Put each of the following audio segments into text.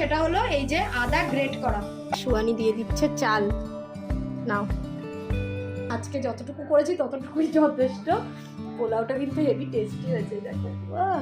সেটা হলো এই যে আদা গ্রেট করা। সুয়ানি দিয়ে দিচ্ছে চাল। নাও। আজকে যতটুকু করেছি ততটুকুই যথেষ্ট। পোলাওটা কিন্তু হেভি টেস্টি হয়েছে দেখো। বাহ!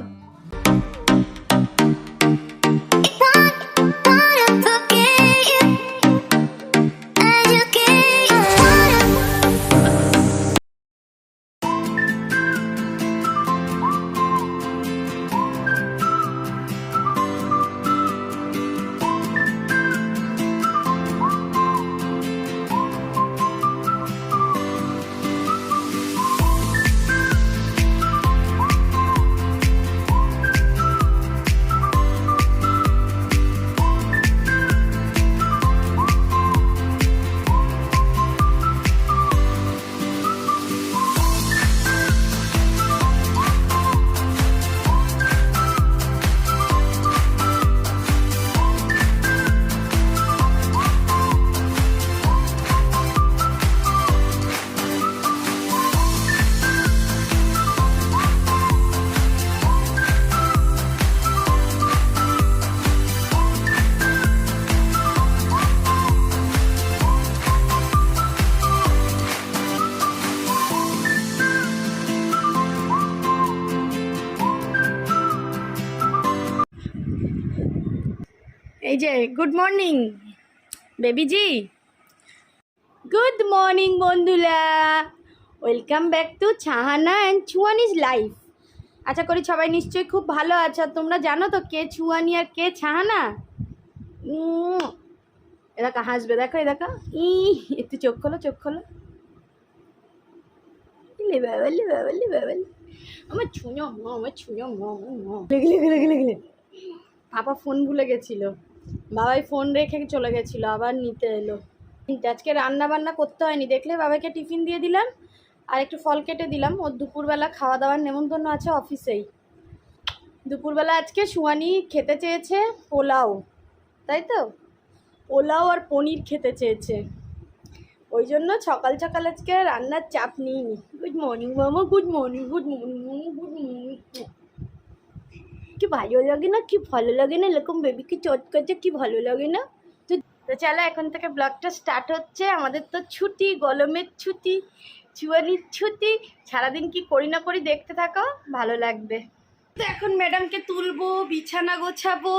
গুড মর্নিং বেবিজি গুড মর্নিং বন্ধুরা। Welcome back to Shahana and চুয়ানিজ life আশা করি সবাই নিশ্চয়ই খুব ভালো আছো। তোমরা জানো তো কে চুয়ানি আর কে ছাহানা এ দেখো হাসবে। দেখো এ দেখো। ই একটু চোখ খোলো চোখ খোলো। আমার ছুঁয়ো মা আমার ছুঁয়ো মা লেগে লেগে লেগে লেগে পাপা ফোন ভুলে গেছিল। বাবাই ফোন রেখে চলে গেছিল, আবার নিতে এলো। আজকে রান্না বান্না করতে হয়নি, দেখলে বাবাকে টিফিন দিয়ে দিলাম, আর একটু ফল কেটে দিলাম। ওর দুপুরবেলা খাওয়া দাওয়ার নেমন্তন্ন আছে অফিসেই। দুপুরবেলা আজকে সুয়ানি খেতে চেয়েছে পোলাও, তাই তো? পোলাও আর পনির খেতে চেয়েছে। ওই জন্য সকাল সকাল আজকে রান্নার চাপ নিইনি। গুড মর্নিং মামা good morning good morning good morning কি ভালো লাগে না? কি ভালো লাগে না? এরকম বেবিকে চট করতে কি ভালো লাগে না? তো তো চলো এখন থেকে ব্লগটা স্টার্ট হচ্ছে। আমাদের তো ছুটি গলমের ছুটি চুয়ানির ছুটি। সারাদিন কি করি না করি দেখতে থাকো ভালো লাগবে। তো এখন ম্যাডামকে তুলবো বিছানা গোছাবো।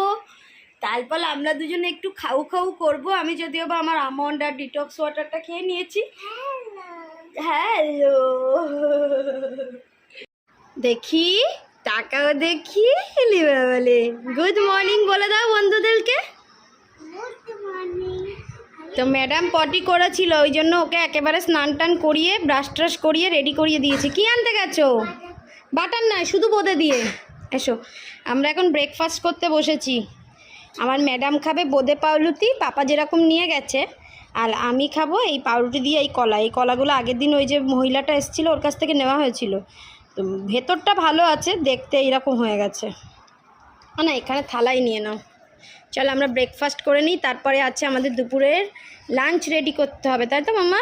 তারপর আমরা দুজনে একটু খাউ খাউ করব। আমি যদিও বা আমার আমন্ড আর ডিটক্স ওয়াটারটা খেয়ে নিয়েছি। হ্যালো দেখি। টাকাও দেখি লিবা বলে গুড মর্নিং বলে দাও বন্ধুদেরকে। তো ম্যাডাম পটি করেছিল, ওই জন্য ওকে একেবারে স্নান টান করিয়ে ব্রাশ ট্রাশ করিয়ে রেডি করিয়ে দিয়েছি। কি আনতে গেছো? বাটার নয়, শুধু বোঁদে দিয়ে। এসো, আমরা এখন ব্রেকফাস্ট করতে বসেছি। আমার ম্যাডাম খাবে বোঁদে পাউরুটি, পাপা যেরকম নিয়ে গেছে, আর আমি খাব এই পাউরুটি দিয়ে এই কলা। এই কলাগুলো আগের দিন ওই যে মহিলাটা এসেছিল, ওর কাছ থেকে নেওয়া হয়েছিল। তো ভেতরটা ভালো আছে, দেখতে এইরকম হয়ে গেছে। না এখানে থালাই নিয়ে নাও। চলো আমরা ব্রেকফাস্ট করে নিই, তারপরে আছে আমাদের দুপুরের লাঞ্চ রেডি করতে হবে, তাই তো মামা?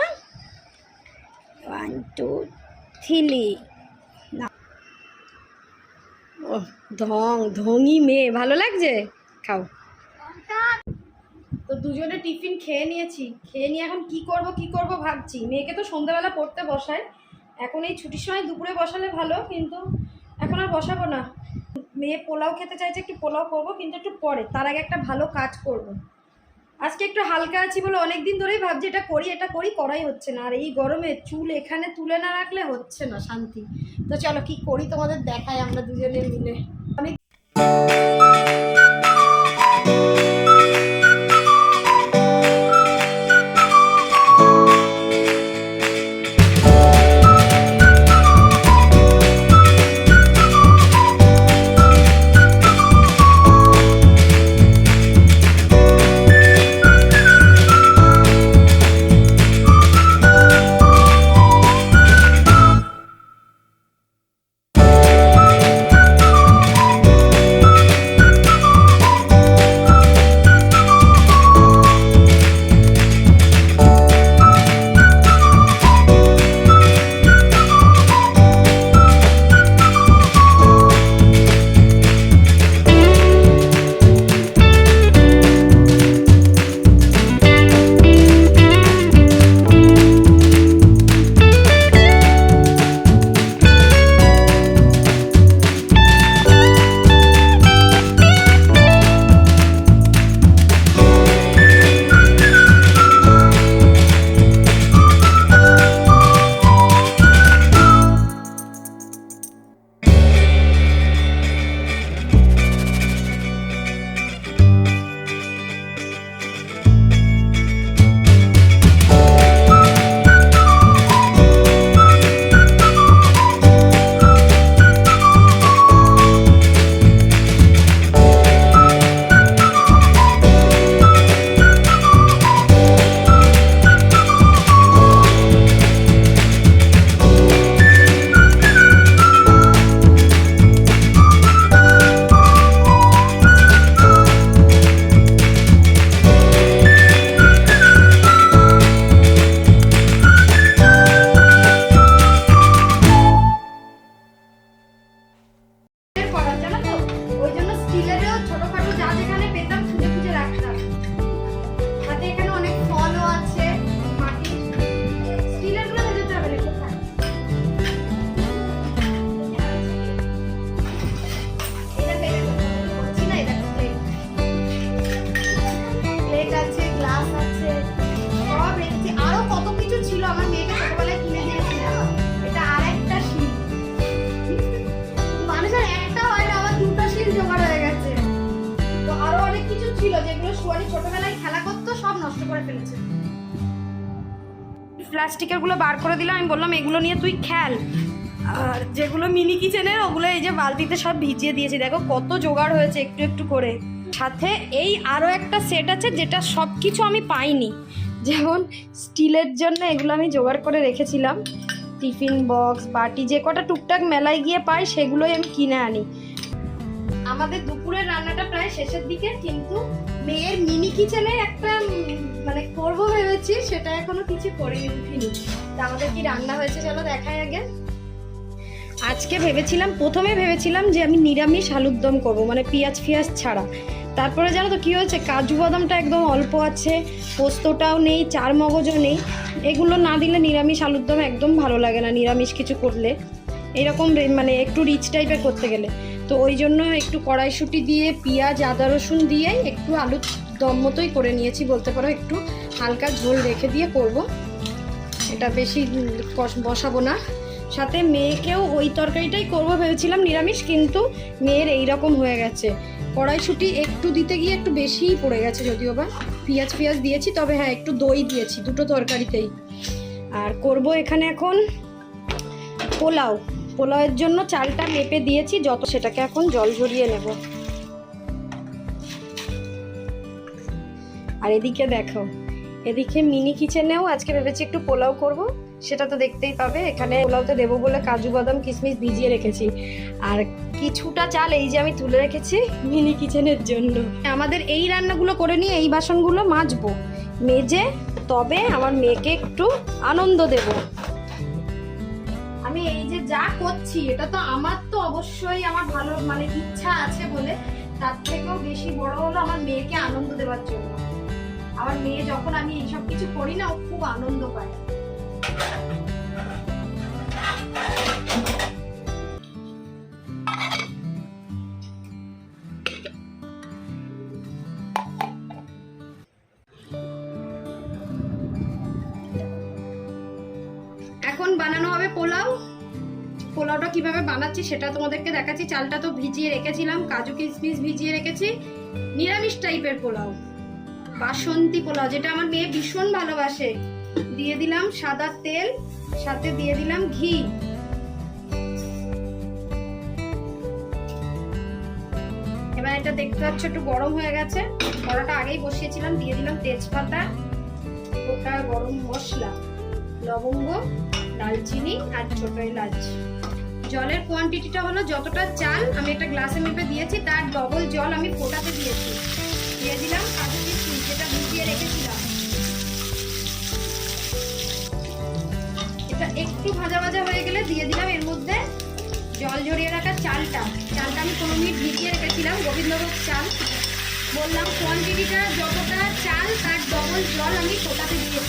ওয়ান টু থ্রি না। ও ধং ঢঙি মেয়ে, ভালো লাগছে? খাও। তো দুজনে টিফিন খেয়ে নিয়েছি, খেয়ে নিয়ে এখন কি করব কি করব ভাবছি। মেয়েকে তো সন্ধ্যাবেলা পড়তে বসায় এখন এই ছুটির সময় দুপুরে বসালে ভালো, কিন্তু এখন আর বসাবো না। মেয়ে পোলাও খেতে চাইছে, একটু পোলাও করব, কিন্তু একটু পরে, তার আগে একটা ভালো কাজ করব। আজকে একটু হালকা আছি বলে অনেক দিন ধরেই ভাবছি, এটা করি এটা করি, করাই হচ্ছে না। আর এই গরমে চুল এখানে তুলে না রাখলে হচ্ছে না শান্তি। তো চলো কি করি তোমাদের দেখাই আমরা দুজনে মিলে। অনেক প্লাস্টিকেরগুলো বার করে দিলাম আমি বললাম, এগুলো নিয়ে তুই খেল। আর যেগুলো মিনি কিচেনের, ওগুলো এই যে বালতিতে সব ভিজিয়ে দিয়েছি। দেখো কত জোগাড় হয়েছে একটু একটু করে। সাথে এই আরও একটা সেট আছে, যেটা সব কিছু আমি পাইনি। যেমন স্টিলের জন্য এগুলো আমি জোগাড় করে রেখেছিলাম। টিফিন বক্স, বাটি, যে কটা টুকটাক মেলায় গিয়ে পাই, সেগুলোই আমি কিনে আনি। আমাদের দুপুরের রান্নাটা প্রায় শেষের দিকে, কিন্তু মেয়ের মিনি কিচেনে একটা মানে করব ভেবেছি, সেটা এখনও কিছু করে উঠিনি। তা আমাদের কি রান্না হয়েছে চলো দেখাই আগে। আজকে ভেবেছিলাম, প্রথমে ভেবেছিলাম যে আমি নিরামিষ আলুর দম করব মানে পেঁয়াজ ফিয়াজ ছাড়া। তারপরে জানো তো কী হয়েছে, কাজু বাদামটা একদম অল্প আছে, পোস্তটাও নেই, চার মগজও নেই। এগুলো না দিলে নিরামিষ আলুর দম একদম ভালো লাগে না, নিরামিষ কিছু করলে। এরকম মানে একটু রিচ টাইপের করতে গেলে। তো ওই জন্য একটু কড়াইশুঁটি দিয়ে, পেঁয়াজ, আদা, রসুন দিয়ে একটু আলুর দম মতোই করে নিয়েছি, বলতে পারো একটু হালকা ঝোল রেখে দিয়ে করব। এটা বেশি বসাবো না। সাথে মেয়েকেও ওই তরকারিটাই করব ভেবেছিলাম নিরামিষ, কিন্তু মেয়ের এই রকম হয়ে গেছে। কড়াইশুঁটি একটু দিতে গিয়ে একটু বেশিই পড়ে গেছে যদিও বা। পেঁয়াজ পেঁয়াজ দিয়েছি, তবে হ্যাঁ একটু দই দিয়েছি, দুটো তরকারিতেই। আর করব এখানে এখন পোলাও। পোলাওয়ের জন্য চালটা মেপে দিয়েছি, যত সেটাকে এখন জল ঝরিয়ে নেব। আর এদিকে দেখো, এদিকে মিনি কিচেনেও আজকে ভেবেছি একটু পোলাও করব। সেটা তো দেখতেই পাবে, এখানে পোলাওতে দেবো বলে কাজু, বাদাম, কিশমিশ ভিজিয়ে রেখেছি। আর কিছুটা চাল এই যে আমি তুলে রেখেছি মিনি কিচেনের জন্য। আমাদের এই রান্নাগুলো করে নিয়ে এই বাসনগুলো মাজবো, মেজে তবে আমার মেয়েকে একটু আনন্দ দেব। যে করছি, এটা তো আমার তো অবশ্যই আমার ভালো মানে ইচ্ছা আছে বলে, তার থেকেও বেশি বড় হলো আমার মেয়েকে আনন্দ দেওয়ার জন্য। আমার মেয়ে যখন আমি এইসব কিছু করি না, ও খুব আনন্দ পায়। এখন বানানো হবে পোলাও। পোলাওটা কীভাবে বানাচ্ছি সেটা তোমাদেরকে দেখাচ্ছি। চালটা তো ভিজিয়ে রেখেছিলাম, কাজু কিশমিশ ভিজিয়ে রেখেছি। নিরামিষ টাইপের পোলাও, বাসন্তী পোলাও, যেটা আমার মেয়ে ভীষণ ভালোবাসে। দিয়ে দিলাম সাদা তেল, সাথে দিয়ে দিলাম ঘি। এবার এটা দেখতে পাচ্ছ, একটু গরম হয়ে গেছে। কড়াটা আগেই বসিয়েছিলাম, দিয়ে দিলাম তেজপাতা, গোটা গরম মশলা, লবঙ্গ দালচিনি আর ছোট এলাচ। জলের কোয়ান্টিটিটা হলো যতটা চাল আমি একটা গ্লাসে মেপে দিয়েছি, তার ডবল জল আমি ফোটাতে দিয়েছি। দিয়ে দিলাম কাজু কিশমিশ যেটা ভিজিয়ে রেখেছিলাম। এটা একটু ভাজা ভাজা হয়ে গেলে দিয়ে দিলাম এর মধ্যে জল ঝরিয়ে রাখা চালটা। চালটা আমি পনেরো মিনিট ভিজিয়ে রেখেছিলাম গোবিন্দভোগ চাল। বললাম কোয়ান্টিটিটা যতটা চাল, তার ডবল জল আমি ফোটাতে দিয়েছি।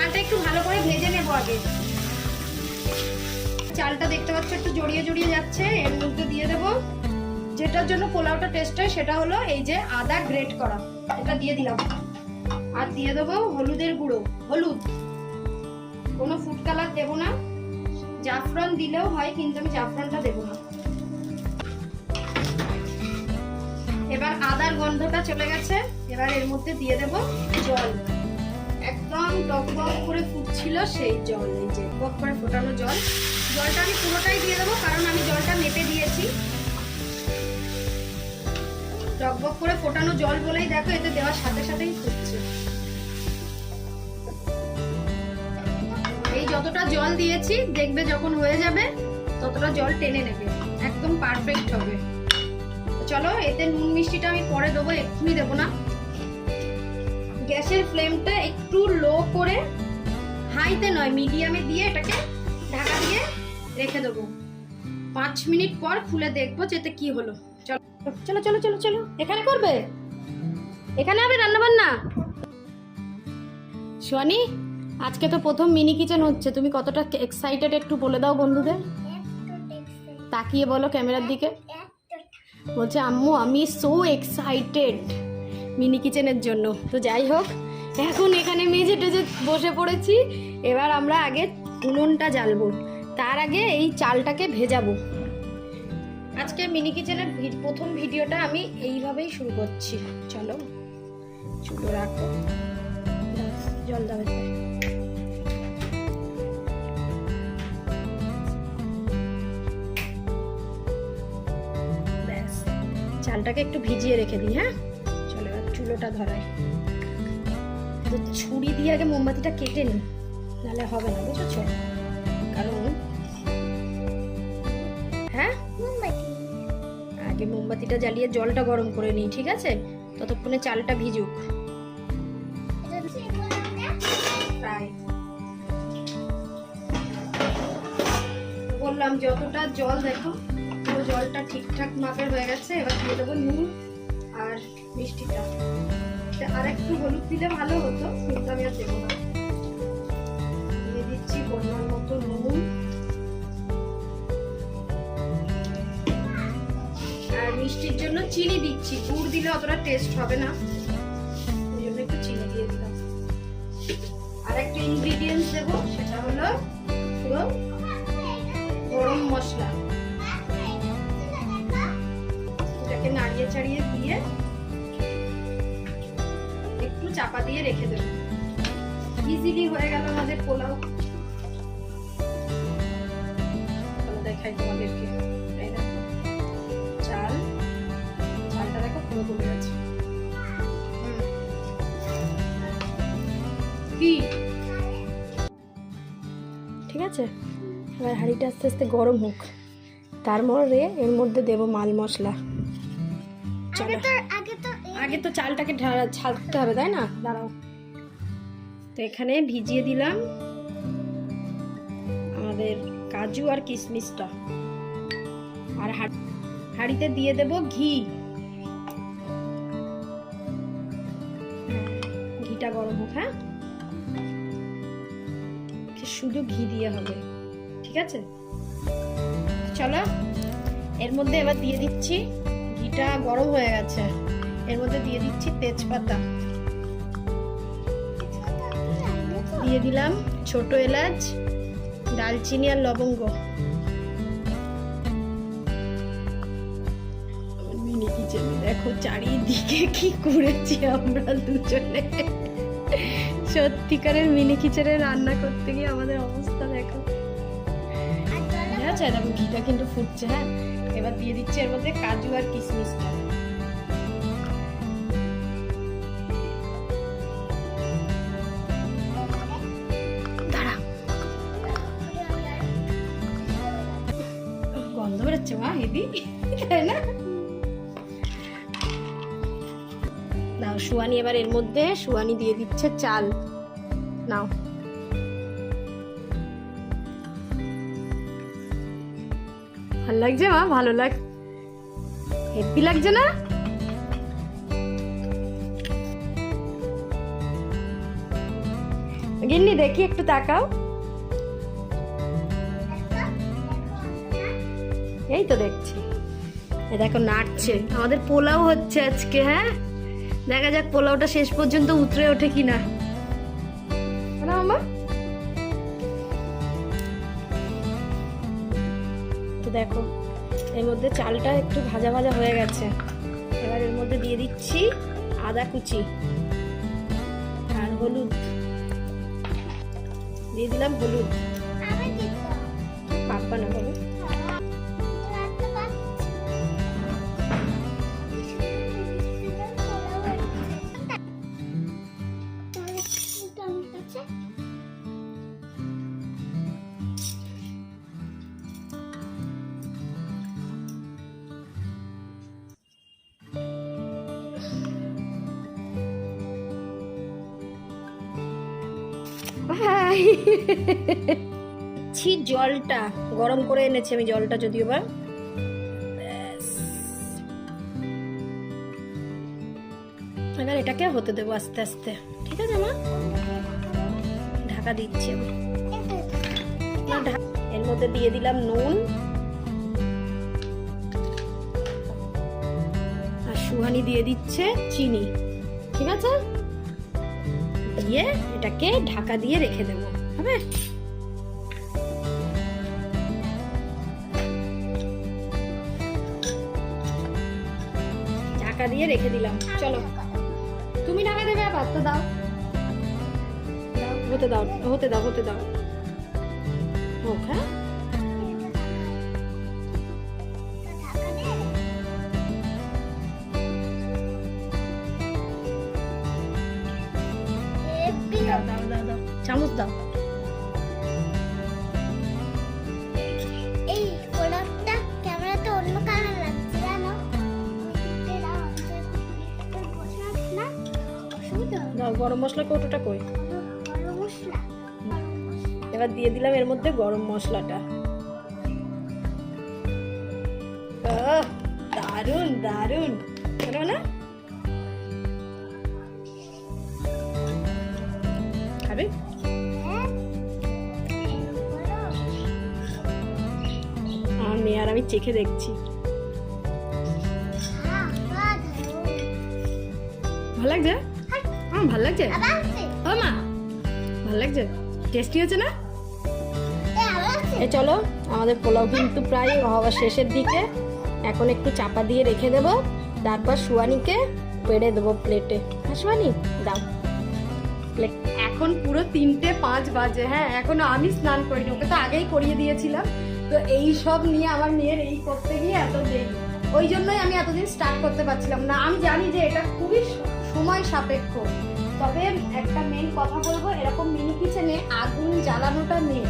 চালটা একটু ভালো করে ভেজে নেব আগে। চালটা দেখতে পাচ্ছ, একটু জড়িয়ে জড়িয়ে যাচ্ছে, এর মধ্যে দিয়ে দেব। যেটার জন্য পোলাওটা টেস্ট হয়, সেটা হলো এই যে আদা গ্রেট করা। এটা দিয়ে দিলাম। আর দিয়ে দেবো হলুদের গুঁড়ো, হলুদ। কোনো ফুড কালার দেবো না। জাফরান দিলেও হয়, কিন্তু আমি জাফরানটা দেবো না। এবার আদার গন্ধটা চলে গেছে, এবার এর মধ্যে দিয়ে দেব জল। একদম টকবক করে ফুটছিল সেই জল, এই যে বক করে ফোটানো জল। জলটা আমি পুরোটাই দিয়ে দেবো, কারণ আমি জলটা মেপে দিয়েছি। টকবক করে ফোটানো জল বলেই দেখো, এতে দেওয়ার সাথে সাথেই ফুটছে। এই যতটা জল দিয়েছি, দেখবে যখন হয়ে যাবে, ততটা জল টেনে নেবে। একদম পারফেক্ট হবে। চলো, এতে নুন মিষ্টিটা আমি পরে দেবো, এক্ষুনি দেবো না। গ্যাসের ফ্লেমটা একটু লো করে হাইতে নয়, মিডিয়ামে দিয়ে এটাকে ঢাকা দিয়ে রেখে দেবো। পাঁচ মিনিট পর খুলে দেখব যে এতে কি হলো। চলো চলো চলো চলো চলো, এখানে করবে? এখানে হবে রান্না বান্না সোয়ানি, আজকে তো প্রথম মিনি কিচেন হচ্ছে। তুমি কতটা এক্সাইটেড একটু বলে দাও বন্ধুদের। তাকিয়ে বলো ক্যামেরার দিকে। বলছে, আম্মু, আমি সো এক্সাইটেড মিনি কিচেনের জন্য। তো যাই হোক, এখন এখানে মেঝে টেজে বসে পড়েছি। এবার আমরা আগে উনুনটা জ্বালবো। তার আগে এই চালটাকে ভেজাবো। আজকে মিনি কিচেনের প্রথম ভিডিওটা আমি এইভাবেই শুরু করছি। চলো চুলো রাখো। জল। ব্যাস, চালটাকে একটু ভিজিয়ে রেখে দিই হ্যাঁ? চুলোটা ধরাই তো ছুরি দিয়ে আগে মোমবাতিটা কেটে নিই নাহলে হবে না বুঝেছ? কারণ হ্যাঁ? আগে মোমবাতিটা জ্বালিয়ে জলটা গরম করে নিই ঠিক আছে? ততক্ষণে চালটা ভিজুক। বললাম যতটা জল দেখো পুরো জলটা ঠিকঠাক মাপের হয়ে গেছে এবার দিয়ে দেবো নুন। আর মিষ্টিটা। আর একটু হলুদ দিলে ভালো হতো, কিন্তু আমি আর দেবো না। দিয়ে দিচ্ছি পরিমাণ মতো নুন। আর মিষ্টির জন্য চিনি দিচ্ছি। গুড় দিলে অতটা টেস্ট হবে না। নাড়িয়ে চাড়িয়ে দিয়ে একটু চাপা দিয়ে রেখে দেবো। ইজিলি হয়ে গেল আমাদের পোলাও। দেখাই তোমাদেরকে চাল ঠিক আছে? এবার হাঁড়িটা আস্তে আস্তে গরম হোক। তার মধ্যে এর মধ্যে দেবো মাল মশলা। চলো। আগে তো চালটাকে ছাড়তে হবে তাই না? দাঁড়াও। তো এখানে ভিজিয়ে দিলাম আমাদের কাজু আর কিশমিশটা। আর হাঁড়িতে দিয়ে দেব ঘি। ঘিটা গরম হোক হ্যাঁ? শুধু ঘি দিয়ে হবে ঠিক আছে? চলো এর মধ্যে এবার দিয়ে দিচ্ছি ঘিটা গরম হয়ে গেছে। এর মধ্যে দিয়ে দিচ্ছি তেজপাতা। দিয়ে দিলাম ছোট এলাচ দালচিনি আর লবঙ্গ। মিনি দেখো চারিদিকে কি করেছি আমরা দুজনে। সত্যিকারের মিনি কিচেনে রান্না করতে গিয়ে আমাদের অবস্থা আছে দেখো ঘিটা কিন্তু ফুটছে হ্যাঁ? এবার দিয়ে দিচ্ছি এর মধ্যে কাজু আর কিশমিশটা গন্ধ বেরোচ্ছে নাও সুয়ানি এবার এর মধ্যে সুয়ানি দিয়ে দিচ্ছে চাল। নাও। ভালো লাগছে, মা? ভালো লাগ হেপি লাগছে না? গিন্নি, দেখি একটু তাকাও। এই তো দেখছি। এ দেখো নাচছে আমাদের পোলাও হচ্ছে আজকে হ্যাঁ? দেখা যাক পোলাওটা শেষ পর্যন্ত উতরে ওঠে কিনা। চালটা একটু ভাজা ভাজা হয়ে গেছে। এবার এর মধ্যে দিয়ে দিচ্ছি আদা কুচি আর হলুদ। দিয়ে দিলাম হলুদ। পাপ্পা না হলুদ ছি, জলটা। গরম করে এনেছি আমি জলটা যদিও বা। এবার এটাকে হতে দেবো আস্তে আস্তে। ঠিক আছে, মা? ঢাকা দিচ্ছি এর মধ্যে দিয়ে দিলাম নুন। আর সুহানি দিয়ে দিচ্ছে চিনি। ঠিক আছে? দিয়ে এটাকে ঢাকা দিয়ে রেখে দেবো। হবে? ঢাকা দিয়ে রেখে দিলাম। চলো। তুমি টাকা দেবে, আবার তো দাও, হতে দাও হতে দাও হতে দাও। হোক হ্যাঁ? মশলা কৌটোটা কই? এবার দিয়ে দিলাম এর মধ্যে গরম মশলাটা। দারুণ দারুণ কেন না? খাবে? আমার আর আমি চেখে দেখছি। ভালো লাগছে? ভালো লাগছে? ও মা ভালো লাগছে? টেস্টি হচ্ছে না? এ, চলো আমাদের পোলাও কিন্তু প্রায় হওয়ার শেষের দিকে। এখন একটু চাপা দিয়ে রেখে দেব তারপর সুয়ানিকে পেড়ে দেবো প্লেটে হ্যাঁ সুয়ানি দাও। প্লেট এখন পুরো তিনটে পাঁচ বাজে হ্যাঁ এখনও আমি স্নান করিনি ওকে তো আগেই করিয়ে দিয়েছিলাম। তো এই সব নিয়ে আমার মেয়ের এই করতে গিয়ে এত দেরি। ওই জন্যই আমি এতদিন স্টার্ট করতে পারছিলাম না। আমি জানি যে এটা খুবই সময় সাপেক্ষ। তবে একটা মেন কথা বলব, এরকম মিনি কিচেনে আগুন জ্বালানোটা নেই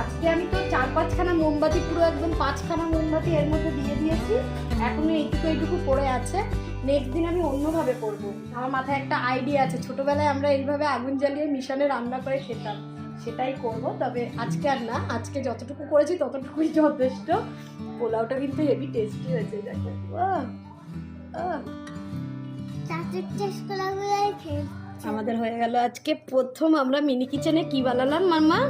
আজকে আমি তো চার পাঁচখানা মোমবাতি, পুরো একদম পাঁচখানা মোমবাতি এর মধ্যে দিয়ে দিয়েছি। এখনও এইটুকু এইটুকু পড়ে আছে। নেক্সট দিন আমি অন্যভাবে করব। আমার মাথায় একটা আইডিয়া আছে। ছোটোবেলায় আমরা এইভাবে আগুন জ্বালিয়ে মিশনে রান্না করে খেতাম। সেটাই করব, তবে আজকে আর না। আজকে যতটুকু করেছি ততটুকুই যথেষ্ট। পোলাওটা কিন্তু হেভি টেস্টি হয়েছে, দেখো। আমাদের হয়ে গেল আজকে প্রথম আমরা মিনি কিচেনে কি বানালাম মামা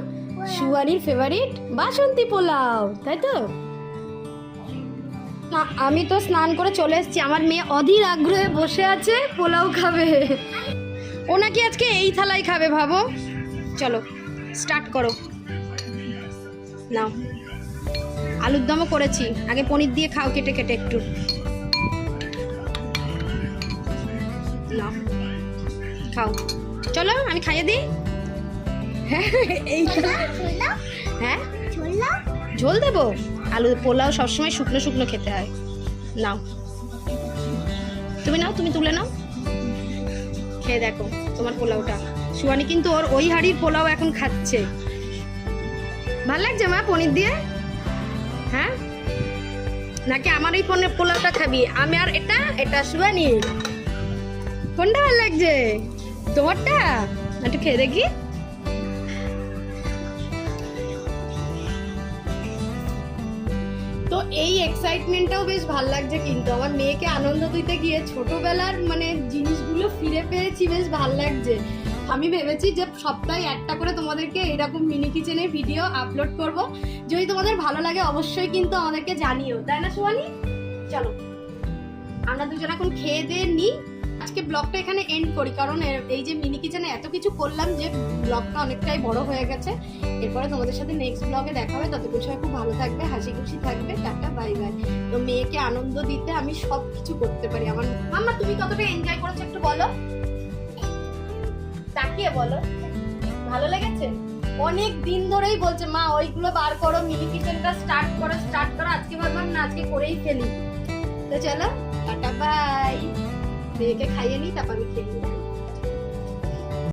সুয়ারির ফেভারিট বাসন্তী পোলাও তাই তো? না আমি তো স্নান করে চলে এসেছি। আমার মেয়ে অধীর আগ্রহে বসে আছে পোলাও খাবে। ও নাকি আজকে এই থালায় খাবে ভাবো? চলো স্টার্ট করো। নাও। আলুর দমও করেছি। আগে পনির দিয়ে খাও কেটে কেটে একটু। খাও। চলো আমি খাইয়ে দিই। হ্যাঁ হ্যাঁ? ঝোল দেবো? আলু পোলাও সবসময় শুকনো শুকনো খেতে হয়। নাও। তুমি নাও তুমি তুলে নাও। খেয়ে দেখো তোমার পোলাওটা। সুয়ানি কিন্তু ওর ওই হাড়ির পোলাও এখন খাচ্ছে। ভালো লাগছে মা পনির দিয়ে? হ্যাঁ? নাকি আমার এই পনেরো পোলাওটা খাবি? আমি আর এটা এটা সুয়ানি কোনটা ভালো লাগছে? তোমারটা? একটু খেয়ে দেখি। তো এই এক্সাইটমেন্টটাও বেশ ভালো লাগছে কিন্তু। আমার মেয়েকে আনন্দ দিতে গিয়ে ছোটবেলার মানে জিনিসগুলো ফিরে পেয়েছি, বেশ ভালো লাগছে। আমি ভেবেছি যে সপ্তাহে একটা করে তোমাদেরকে এরকম মিনি কিচেনে ভিডিও আপলোড করব। যদি তোমাদের ভালো লাগে অবশ্যই কিন্তু আমাদেরকে জানিও। তাই না সোয়ানি চলো। আমরা দুজন এখন খেয়ে দিয়ে নিই আজকে ব্লগটা এখানে এন্ড করি, কারণ এই যে মিনি কিচেনে এত কিছু করলাম যে ব্লগটা অনেকটাই বড় হয়ে গেছে। এরপরে তোমাদের সাথে নেক্সট ব্লগে দেখা হবে। ততক্ষণ সবাই খুব ভালো থাকবে, হাসি খুশি থাকবে। টাটা বাই বাই তো মেয়েকে আনন্দ দিতে আমি সব কিছু করতে পারি। আমার মাম্মা, তুমি কতটা এনজয় করেছ একটু বলো। তাকিয়ে বলো। ভালো লেগেছে? অনেক দিন ধরেই বলছে, মা, ওইগুলো বার করো মিনি কিচেনটা স্টার্ট করো স্টার্ট করো। আজকে ভাবলাম না, আজকে করেই ফেলি। তো চলো, টাটা বাই মেয়েকে খাইয়ে নিই তারপর আমি খেয়ে নিই।